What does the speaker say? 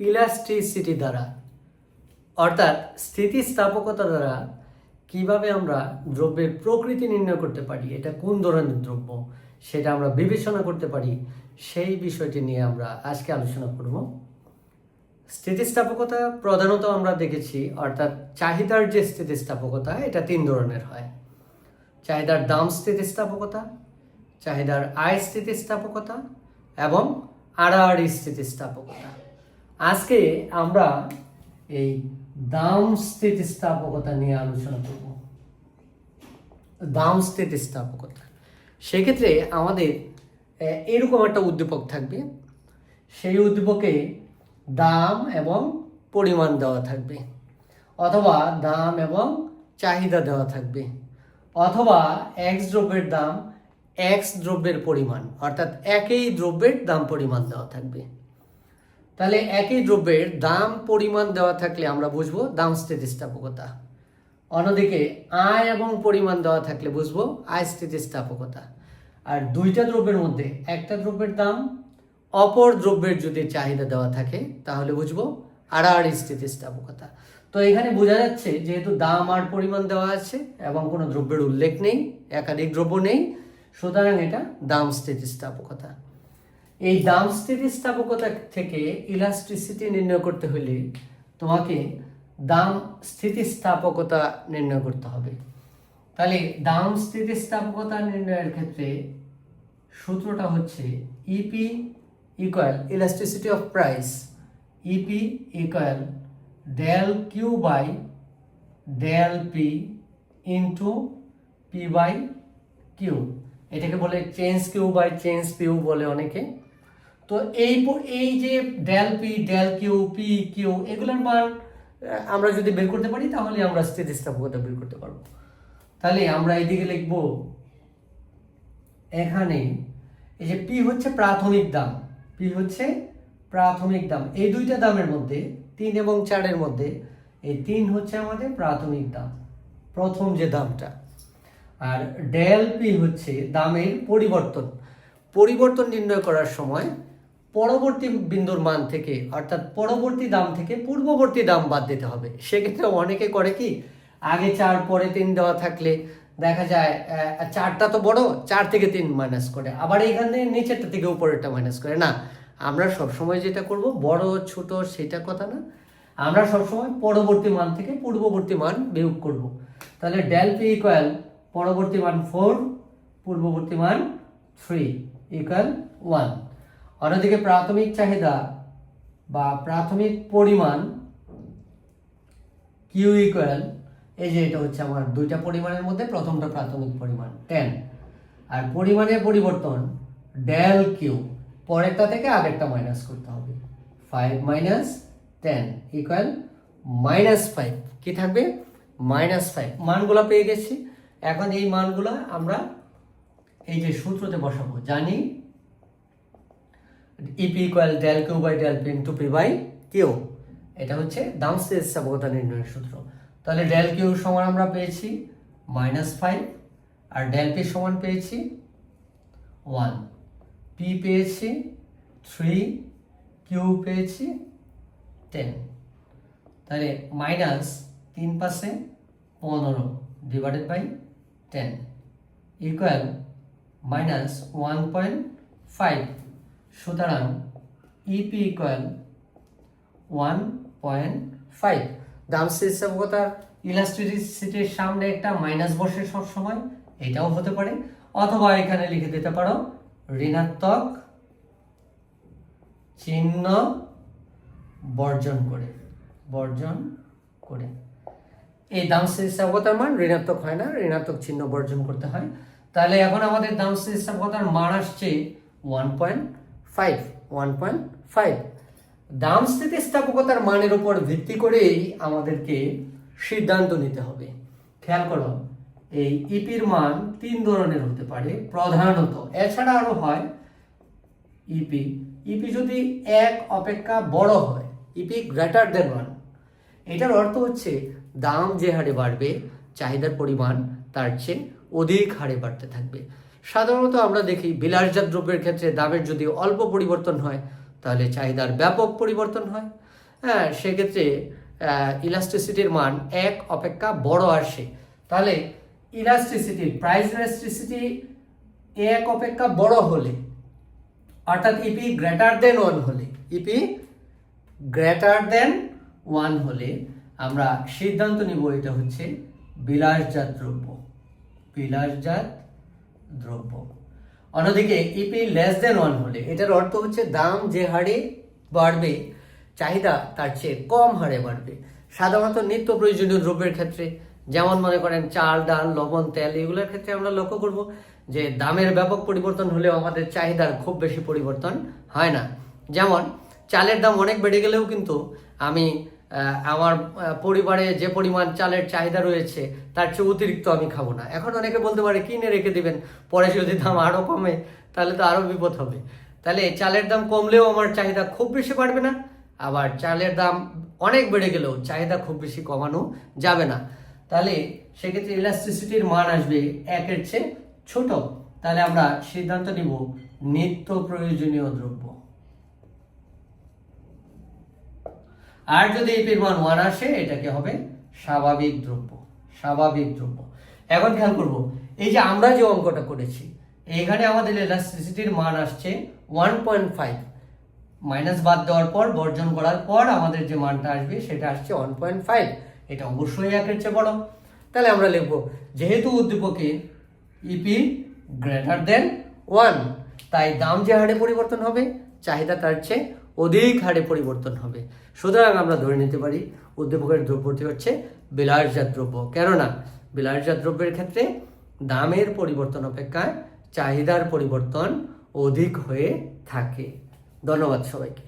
Elasticity দ্বারা, অর্থাৎ স্থিতিস্থাপকতা দ্বারা কীভাবে আমরা দ্রব্যের প্রকৃতি নির্ণয় করতে পারি, এটা কোন ধরনের দ্রব্য সেটা আমরা বিবেচনা করতে পারি, সেই বিষয়টি নিয়ে আমরা আজকে আলোচনা করব। স্থিতিস্থাপকতা প্রধানত আমরা দেখেছি, অর্থাৎ চাহিদার যে স্থিতিস্থাপকতা, এটা তিন ধরনের হয়। চাহিদার দাম স্থিতিস্থাপকতা, চাহিদার আয় স্থিতিস্থাপকতা এবং আড়াআড়ি স্থিতিস্থাপকতা। আজকে আমরা এই দাম স্থিতিস্থাপকতা নিয়ে আলোচনা করব। দাম স্থিতিস্থাপকতা। সেক্ষেত্রে আমাদের এরকম একটা উদ্দীপক থাকবে। সেই উদ্দীপকে দাম এবং পরিমাণ দেওয়া থাকবে। অথবা দাম এবং চাহিদা দেওয়া থাকবে। অথবা এক্স দ্রব্যের দাম এক্স দ্রব্যের পরিমাণ, অর্থাৎ একই দ্রব্যের দাম পরিমাণ দেওয়া থাকবে। তাহলে একই দ্রব্যের দাম পরিমাণ দেওয়া থাকলে আমরা বুঝব দাম স্থিতিস্থাপকতা অন্যদিকে আয় এবং পরিমাণ দেওয়া থাকলে বুঝব আয় স্থিতিস্থাপকতা আর দুইটা দ্রব্যের মধ্যে একটা দ্রব্যের দাম, অপর দ্রব্যের যদি চাহিদা দেওয়া থাকে, তাহলে বুঝব আড়াআড়ি স্থিতিস্থাপকতা তো এখানে বোঝা যাচ্ছে যেহেতু দাম আর পরিমাণ দেওয়া আছে এবং কোনো দ্রব্যের উল্লেখ নেই, একাধিক দ্রব্য নেই, সুতরাং এটা দাম স্থিতিস্থাপকতা এই দাম স্থিতিস্থাপকতা থেকে ইলাস্ট্রিসিটি নির্ণয় করতে হলে তোমাকে দাম স্থিতিস্থাপকতা নির্ণয় করতে হবে। তাহলে দাম স্থিতিস্থাপকতা নির্ণয়ের ক্ষেত্রে সূত্রটা হচ্ছে EP equal elasticity of price EP equal del Q by del P into P by Q এটাকে বলে change Q by change P বলে অনেকে। তো এই এই যে del P del Q P Q এগুলোর মান আমরা যদি বের করতে পারি, তাহলে আমরা স্থিতিস্থাপকতা বের করতে পারব। তাহলে আমরা এইদিকে লিখব, এখানে এই যে পি হচ্ছে প্রাথমিক দাম। পি হচ্ছে প্রাথমিক দাম। এই দুইটা দামের মধ্যে, তিন এবং চারের মধ্যে, এই তিন হচ্ছে আমাদের প্রাথমিক দাম, প্রথম যে দামটা। আর ডেল পি হচ্ছে দামের পরিবর্তন। পরিবর্তন নির্ণয় করার সময় পরবর্তী বিন্দুর মান থেকে, অর্থাৎ পরবর্তী দাম থেকে পূর্ববর্তী দাম বাদ দিতে হবে। সেক্ষেত্রে অনেকে করে কি, আগে চার, পরে তিন দেওয়া থাকলে দেখা যায় চারটা তো বড়, চার থেকে তিন মাইনাস করে। আবার এইখানে নিচেরটা থেকে উপরেরটা মাইনাস করে। না, আমরা সবসময় যেটা করব, বড়, ছোট সেটা কথা না। আমরা সবসময় পরবর্তী মান থেকে পূর্ববর্তী মান বিয়োগ করব। তাহলে ডেল পি ইকুয়াল পরবর্তী মান ফোর পূর্ববর্তী মান থ্রি ইকুয়াল ওয়ান অন্যদিকে প্রাথমিক চাহিদা বা প্রাথমিক পরিমাণ কিউ ইকুয়াল, এই যে এটা হচ্ছে আমার দুইটা পরিমাণের মধ্যে প্রথমটা প্রাথমিক পরিমাণ, টেন। আর পরিমাণের পরিবর্তন, ডেল কিউ, পরেরটা থেকে আগেরটা মাইনাস করতে হবে। Five minus ten equal minus five. কি থাকবে? Minus five. মানগুলো পেয়ে গেছি। এখন এই মানগুলো আমরা এই যে সূত্রতে বসাবো। জানি EP equal del Q by del P into P by Q এটা হচ্ছে দাম স্থিতিস্থাপকতা নির্ণয়ের সূত্র। তাহলে ডেল কিউ সমান আমরা পেয়েছি মাইনাস ফাইভ আর ডেল পি সমান পেয়েছি ওয়ান পি পেয়েছি থ্রি কিউ পেয়েছি টেন তাহলে মাইনাস তিন পাশে পনেরো divided by ten equal minus one point five সুতরাং EP equal one point five দাম স্থিতিস্থাপকতার ইলাস্ট্রিসিটির সামনে একটা মাইনাস বসে সব সময় এটাও হতে পারে। অথবা এখানে লিখে দিতে পারো, ঋণাত্মক চিহ্ন বর্জন করে বর্জন করে। এই দাম স্থিতিস্থাপকতার মান, ঋণাত্মক হয় না, ঋণাত্মক চিহ্ন বর্জন করতে হয়। তাহলে এখন আমাদের দাম স্থিতিস্থাপকতার মান আসছে one point five one point five দাম স্থিতিস্থাপকতার মানের উপর ভিত্তি করেই আমাদেরকে সিদ্ধান্ত নিতে হবে। খেয়াল করো, এই ইপির মান তিন ধরনের হতে পারে। প্রধানত, এছাড়া আরও হয় ইপি ইপি যদি এক অপেক্ষা বড় হয় ইপি গ্রেটার দেন ওয়ান এটার অর্থ হচ্ছে দাম যে হারে বাড়বে, চাহিদার পরিমাণ তার চেয়ে অধিক হারে বাড়তে থাকবে। সাধারণত আমরা দেখি বিলাসজাত দ্রব্যের ক্ষেত্রে দামের যদি অল্প পরিবর্তন হয়, তাহলে চাহিদার ব্যাপক পরিবর্তন হয়। হ্যাঁ সেক্ষেত্রে ইলাস্টিসিটির মান এক, অপেক্ষা বড় আসে। তাহলে ইলাস্টিসিটির প্রাইস ইলাস্টিসিটি এক, অপেক্ষা বড় হলে, অর্থাৎ ইপি গ্রেটার দেন ওয়ান হলে ইপি গ্রেটার দেন ওয়ান হলে আমরা সিদ্ধান্ত নিব এটা হচ্ছে বিলাসজাত দ্রব্য। বিলাসজাত দ্রব্য। অন্যদিকে ইপি লেস দেন ওয়ান হলে এটার অর্থ হচ্ছে দাম যে হারে বাড়বে, চাহিদা তার চেয়ে কম হারে বাড়বে। সাধারণত নিত্য প্রয়োজনীয় দ্রব্যের ক্ষেত্রে, যেমন মনে করেন চাল, ডাল, লবণ, তেল, এগুলোর ক্ষেত্রে আমরা লক্ষ্য করব যে দামের ব্যাপক পরিবর্তন হলেও আমাদের চাহিদার খুব বেশি পরিবর্তন হয় না। যেমন, চালের দাম অনেক বেড়ে গেলেও কিন্তু আমি আমার পরিবারে যে পরিমাণ চালের চাহিদা রয়েছে, তার চেয়ে অতিরিক্ত আমি খাব না। এখন অনেকে বলতে পারে, কিনে রেখে দিবেন, পরে যদি দাম আরও কমে, তাহলে তো আরও বিপদ হবে। তাহলে চালের দাম কমলেও আমার চাহিদা খুব বেশি বাড়বে না, আবার চালের দাম অনেক বেড়ে গেলেও চাহিদা খুব বেশি কমানো যাবে না। তাহলে সেক্ষেত্রে ইলাস্ট্রিসিটির মান আসবে একের চেয়ে ছোট। তাহলে আমরা সিদ্ধান্ত নিব নিত্য প্রয়োজনীয় দ্রব্য। আর যদি এপির মান ওয়ান আসে, এটাকে হবে স্বাভাবিক দ্রব্য স্বাভাবিক দ্রব্য। এখন খেয়াল করব, এই যে আমরা যে অঙ্কটা করেছি, এখানে আমাদের ইলাস্ট্রিসিটির মান আসছে ওয়ান পয়েন্ট ফাইভ মাইনাস বাদ দেওয়ার পর, বর্জন করার পর আমাদের যে মানটা আসবে, সেটা আসছে ওয়ান পয়েন্ট ফাইভ এটা অবশ্যই একের চেয়ে বড়। তাহলে আমরা লিখব, যেহেতু উদ্দীপকে ইপি গ্রেটার দেন ওয়ান তাই দাম যে হারে পরিবর্তন হবে, চাহিদা তার চেয়ে অধিক হারে পরিবর্তন হবে। সুতরাং আমরা ধরে নিতে পারি, উদ্দীপকের দ্রব্যটি হচ্ছে বিলাসজাত দ্রব্য। কেননা বিলাসজাত দ্রব্যের ক্ষেত্রে দামের পরিবর্তন অপেক্ষায় চাহিদার পরিবর্তন অধিক হয়ে থাকে। ধন্যবাদ সবাইকে।